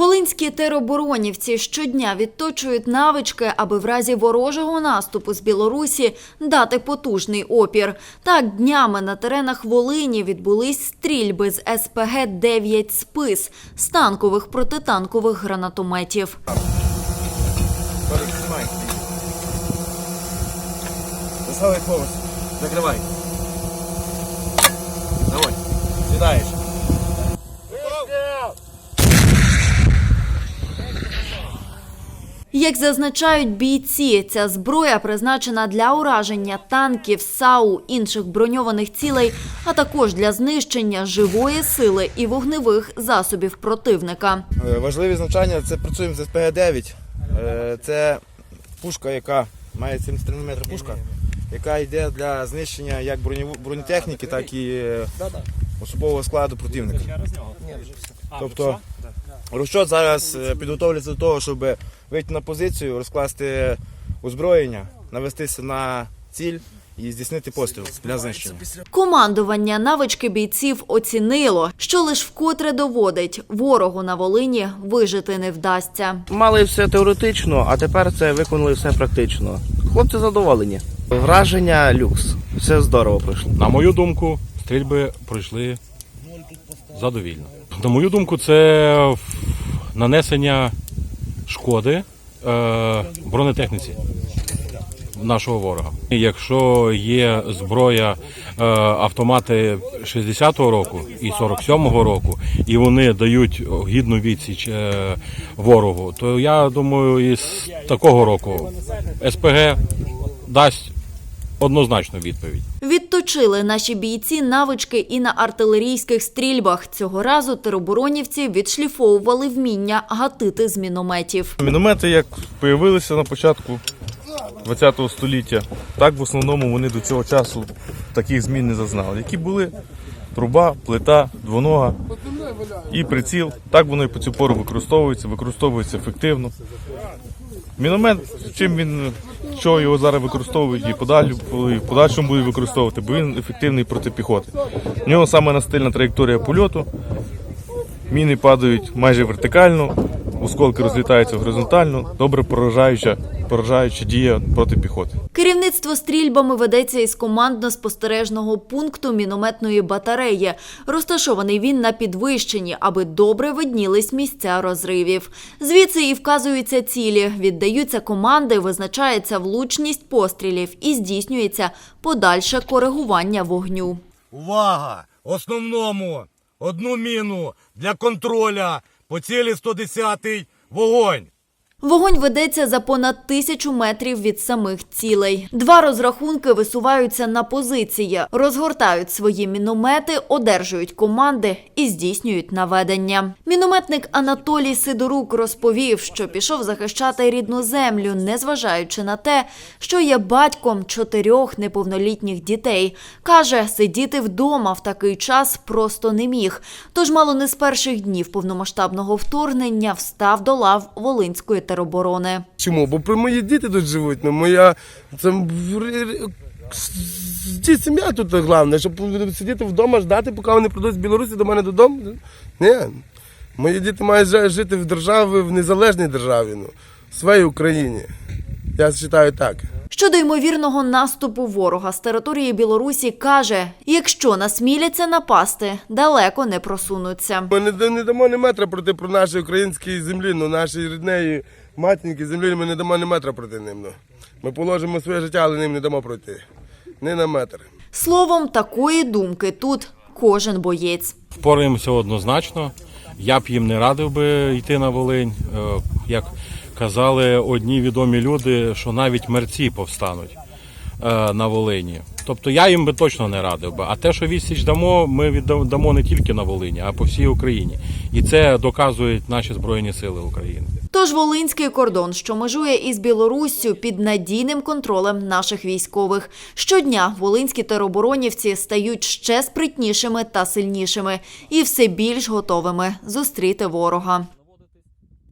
Волинські тероборонівці щодня відточують навички, аби в разі ворожого наступу з Білорусі дати потужний опір. Так, днями на теренах Волині відбулись стрільби з СПГ-9 «Спис» з танкових протитанкових гранатометів. Закривай. Давай. Як зазначають бійці, ця зброя призначена для ураження танків, САУ, інших броньованих цілей, а також для знищення живої сили і вогневих засобів противника. Е, Важливі значення це працюємо з СПГ-9. Е, Це пушка, яка має 73 мм пушка, яка йде для знищення як бронетехніки, так і е, особового складу противника. Тобто розчот зараз е, підготовлюється до того, щоб вийти на позицію, розкласти озброєння, навестися на ціль і здійснити постріл для знищення. Командування навички бійців оцінило, що лиш вкотре доводить, ворогу на Волині вижити не вдасться. Мали все теоретично, а тепер це виконали все практично. Хлопці задоволені. Враження люкс. Все здорово пройшло. На мою думку, стрільби пройшли задовільно. На мою думку, це нанесення шкоди е, бронетехніці нашого ворога. Якщо є зброя е, автомати 60-го року і 47-го року, і вони дають гідну відсіч е, ворогу, то я думаю, із такого року СПГ дасть однозначну відповідь. Відточили наші бійці навички і на артилерійських стрільбах. Цього разу тероборонівці відшліфовували вміння гатити з мінометів. Міномети як з'явилися на початку ХХ століття, так в основному вони до цього часу таких змін не зазнали. Які були труба, плита, двонога і приціл. Так воно і по цю пору використовується, використовується ефективно. Міномет, чим він, що його зараз використовують і подалі, в подальшому будуть використовувати, бо він ефективний проти піхоти. У нього саме настильна траєкторія польоту. Міни падають майже вертикально, осколки розлітаються горизонтально, добре поражаюча, поражаюча дія проти піхоти. Керівництво стрільбами ведеться із командно-спостережного пункту мінометної батареї. Розташований він на підвищенні, аби добре виднілись місця розривів. Звідси і вказуються цілі, віддаються команди, визначається влучність пострілів і здійснюється подальше коригування вогню. Увага! Основному одну міну для контроля по цілі 110 вогонь. Вогонь ведеться за понад тисячу метрів від самих цілей. Два розрахунки висуваються на позиції, розгортають свої міномети, одержують команди і здійснюють наведення. Мінометник Анатолій Сидорук розповів, що пішов захищати рідну землю, незважаючи на те, що є батьком чотирьох неповнолітніх дітей. Каже, сидіти вдома в такий час просто не міг. Тож мало не з перших днів повномасштабного вторгнення встав до лав Волинської тероборони. Чому? Бо при мої діти тут живуть. Ну моя це сім'я тут головне, щоб сидіти вдома, ждати, поки вони прийдуть з Білорусі до мене додому. Ні. Мої діти мають жити в державі, в незалежній державі, ну, в своїй Україні. Я вважаю так. Щодо ймовірного наступу ворога з території Білорусі каже: якщо насміляться напасти, далеко не просунуться. Ми не, не дамо ні метра проти про нашій українській землі, ну нашій ріднеї матінки землі ми не дамо ні метра проти ним. Ну. Ми положимо своє життя, але ним не дамо пройти. Ні на метр. Словом, такої думки тут кожен боєць. Впораємося однозначно. Я б їм не радив би йти на Волинь. Е, Як казали одні відомі люди, що навіть мерці повстануть е, на Волині. Тобто я їм би точно не радив би. А те, що відсіч дамо, ми віддамо не тільки на Волині, а по всій Україні. І це доказують наші Збройні Сили України. Тож Волинський кордон, що межує із Білоруссю, під надійним контролем наших військових. Щодня волинські тероборонівці стають ще спритнішими та сильнішими і все більш готовими зустріти ворога.